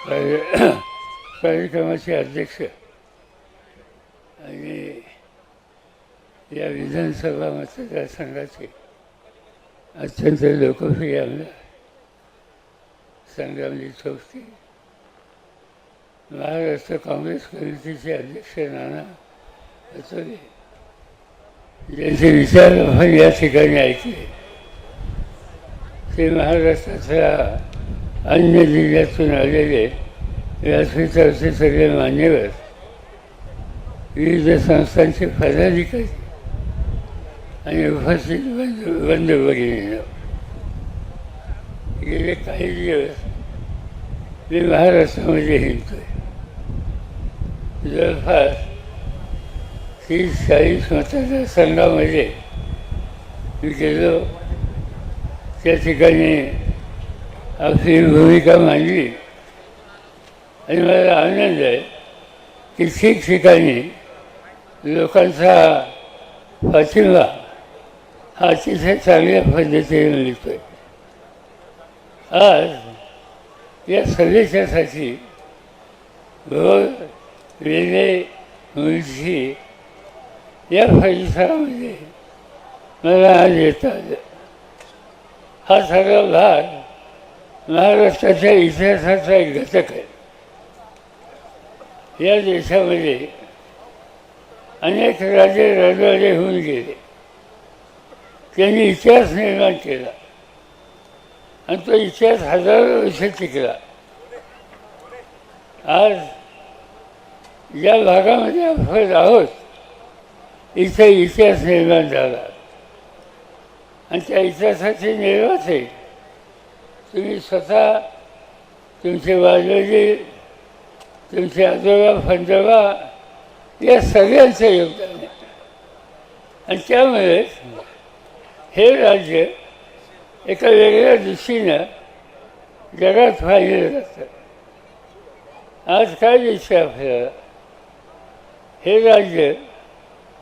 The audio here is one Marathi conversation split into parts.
कार्यक्रमाचे अध्यक्ष आणि या विधानसभा मतदारसंघाचे अत्यंत लोकप्रिय आमदार संग्रामजी चौथी महाराष्ट्र काँग्रेस कमिटीचे अध्यक्ष नाना पचोले ज्यांचे विचार आपण या ठिकाणी ऐकले. ते महाराष्ट्राच्या अन्य जिल्ह्यातून आलेले व्यासपीठाचे सगळे मान्यवर विविध संस्थांचे पदाधिकारी आणि उपस्थित बंद बंद गेले काही दिवस मी महाराष्ट्रामध्ये हिंडतोय. जवळपास तीस चाळीस मतदारसंघामध्ये मी गेलो. त्या ठिकाणी आपली भूमिका मांडली आणि मला आनंद आहे की ठिकठिकाणी लोकांचा पाठिंबा हा? अतिशय चांगल्या पद्धतीने मिळतोय आज या संदेशासाठी भोर वेले मुलशी या परिसरामध्ये मला आज येतात आलं हा सगळा भाग महाराष्ट्राच्या इतिहासाचा एक घटक आहे. या देशामध्ये अनेक राजे राजवाडे होऊन गेले. त्यांनी इतिहास निर्माण केला. आणि तो इतिहास हजारो वर्ष टिकला. आज या भागामध्ये आपण आहोत. इथे इतिहास निर्माण झाला. आणि त्या इतिहासाची आहे तुम्ही स्वतः तुमचे वाजवजे तुमचे आजोबा फंजोबा या सगळ्यांचं योगदान आहे. आणि त्यामुळे हे राज्य एका वेगळ्या दृष्टीनं जगात पाहिलं जातं आज काय दिसतं आपल्याला? हे राज्य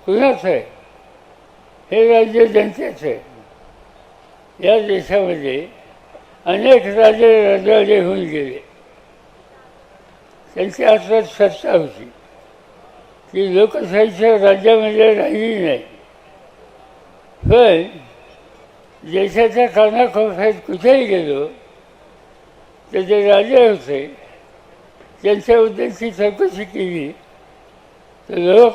कुणाचं आहे? हे राज्य जनतेचं आहे. या देशामध्ये अनेक राजे राजे होऊन गेले. त्यांची आता सत्ता होती. ती लोकशाहीच्या राज्यामध्ये राहिली नाही. पण देशाच्या कानाकोपऱ्यात कुठेही गेलो तर जे राजे होते त्यांच्याबद्दलची चौकशी केली. तर लोक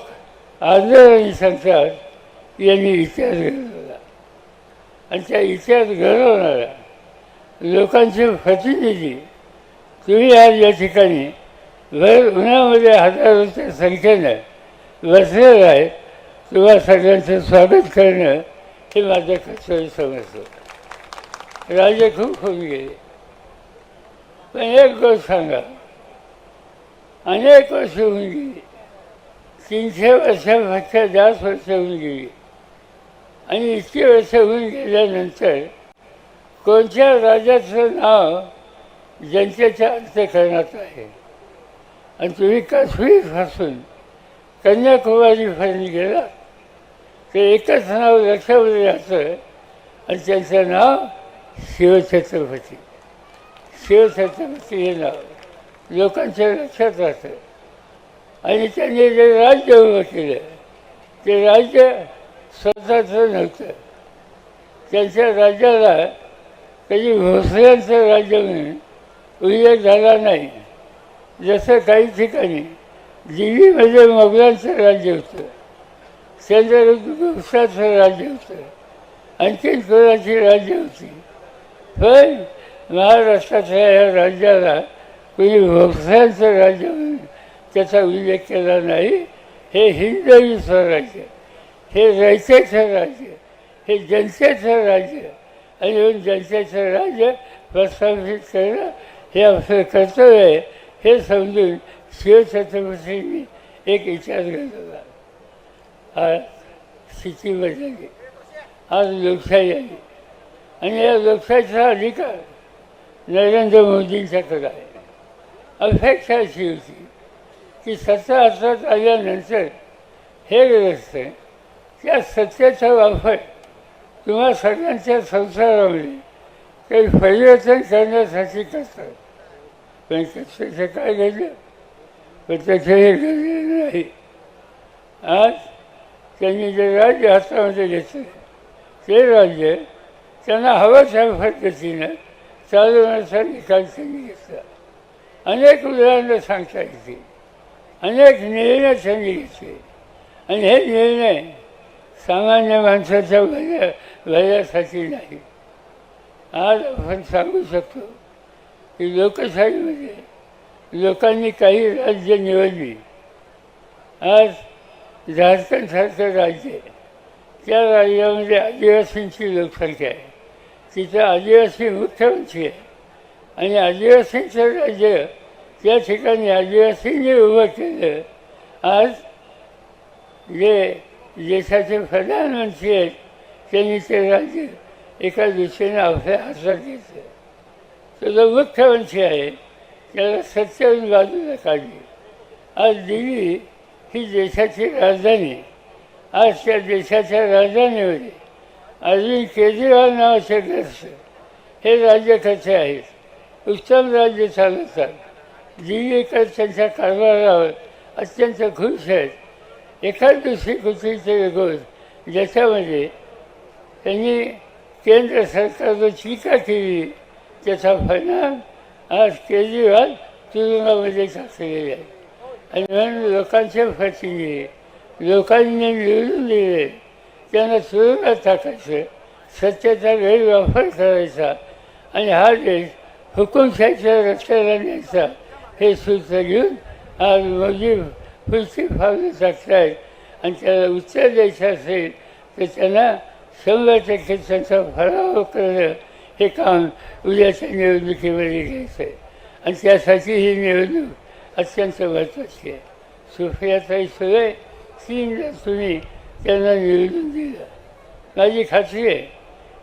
आदराने सांगतात यांनी इतिहास घडवला. आणि त्या इतिहास घडवणारा लोकांचे प्रतिनिधी तुम्ही आज या ठिकाणी भर उन्हामध्ये हजारोच्या संख्येनं बसलेलं आहे तुम्हा सगळ्यांचं स्वागत करणं हे माझं कर्तव्य समजतं. राजे खूप होऊन गेले. पण एक गोष्ट सांगा. अनेक वर्ष होऊन गेली. तीनशे वर्षापेक्षा जास्त वर्ष होऊन गेली. आणि इतकी वर्ष होऊन गेल्यानंतर कोणत्या राजाचं नाव जनतेच्या अंत्यकरणात आहे? आणि तुम्ही काश्मीरपासून कन्याकुमारीपर्यंत गेला. ते एकच नाव लक्षामध्ये राहतं आणि त्यांचं नाव शिवछत्रपती. शिवछत्रपती हे नाव लोकांच्या लक्षात राहतं. आणि त्यांनी जे राज्य उभं केलं ते राज्य स्वतःचं नव्हतं. त्यांच्या राज्याला कधी भोसल्यांचं राज्य म्हणून उल्लेख झाला नाही. जसं काही ठिकाणी दिल्लीमध्ये म्हणजे मोगलांचं राज्य होतं चंद्रगुप्ताचं राज्य होतं आणखीन कोणाची राज्य होती. पण महाराष्ट्राच्या या राज्याला कोणी भोसल्यांचं राज्य म्हणून त्याचा उल्लेख केला नाही. हे हिंदवी स्वराज्य हे रयतेचं राज्य हे जनतेचं राज्य आणि म्हणून जनतेचं राज्य प्रस्थापित करणं हे आपलं कर्तव्य आहे. हे समजून शिवछत्रपतींनी एक इतिहास घडवला आज स्थिती बदलली. आज लोकशाही आली. आणि या लोकशाहीचा अधिकार नरेंद्र मोदींच्याकडे आहे. अपेक्षा अशी होती की सत्ता हातात आल्यानंतर हे ग्रस्त त्या सत्तेचा वापर किंवा सगळ्यांच्या संसारामध्ये काही परिवर्तन करण्यासाठी करतात. पण कसं काय घडलं पण त्याचं हे घडलेलं नाही आज त्यांनी जे राज्य हातामध्ये घेतलं ते राज्य त्यांना हवं त्या पद्धतीनं चालवण्याचा निकाल त्यांनी घेतला. अनेक उदाहरणं सांगता येतील. अनेक निर्णय त्यांनी घेतले. आणि हे निर्णय सामान्य माणसाच्या वयासाठी नाही. आज आपण सांगू शकतो की लोकशाहीमध्ये लोकांनी काही राज्य निवडली. आज झारखंडसारखं राज्य आहे. त्या राज्यामध्ये आदिवासींची लोकसंख्या आहे. तिथं आदिवासी मुख्यमंत्री आहे. आणि आदिवासींचं राज्य त्या ठिकाणी आदिवासींनी उभं केलं. आज जे देशाचे प्रधानमंत्री आहेत त्यांनी ते राज्य एका दिशेने आपल्या हातात घेतलं. तो जो मुख्यमंत्री आहे त्याला सत्तेवरून बाजूला काढली. आज दिल्ली ही देशाची राजधानी आज त्या देशाच्या राजधानीमध्ये अरविंद केजरीवाल नावाचे ग्रस्त हे राज्यकर्ते आहेत उत्तम राज्य चालवतात दिल्लीकर त्यांच्या कारभारावर अत्यंत खुश आहेत. एखाद दुसरी कुत्रीचे गोष्ट ज्याच्यामध्ये त्यांनी केंद्र सरकारवर टीका केली त्याचा परिणाम आज केजरीवाल तुरुंगामध्ये टाकलेले आहे. आणि म्हणून लोकांचे प्रतिनिधी लोकांनी निवडून दिले. त्यांना तुरुंगात टाकायचं. सत्तेचा गैरवापर करायचा. आणि हा देश हुकुमशाहीच्या रस्त्याला न्यायचा हे सूत्र घेऊन आज मोदी पुढची पावलं टाकतायत आणि त्याला उत्तर द्यायचं असेल तर त्यांना शंभर टक्के त्यांचा पराभव करणं हे काम उद्याच्या निवडणुकीमध्ये घ्यायचं आहे आणि त्यासाठी ही निवडणूक अत्यंत महत्त्वाची आहे. सुफियाताई सुळे तीनदा तुम्ही त्यांना निवडून दिलं. माझी खात्री आहे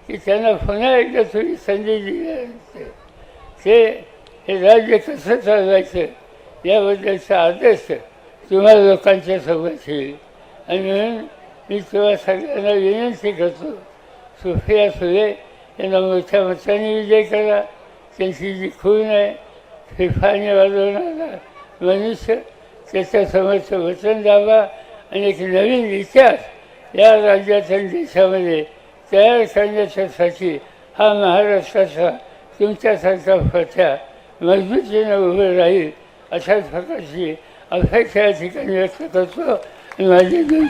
की त्यांना पुन्हा एकदा तुम्ही संधी दिल्यानंतर ते हे राज्य कसं चालवायचं याबद्दलचा आदेश तुम्हाला लोकांच्या सोबत येईल आणि म्हणून मी तेव्हा सगळ्यांना विनंती करतो. सुफिया सुले यांना मोठ्या मताने विजय करा. त्यांची जी खून आहे फिफाने वाजवणारा मनुष्य त्याच्यासमोरचं वचन दाबा आणि एक नवीन इतिहास या राज्यात आणि देशामध्ये तयार करण्याच्यासाठी हा महाराष्ट्राचा तुमच्यासारखा प्रथा मजबूतीनं उभं राहील अशाच प्रकारची अपेक्षा या ठिकाणी व्यक्त करतो. माझी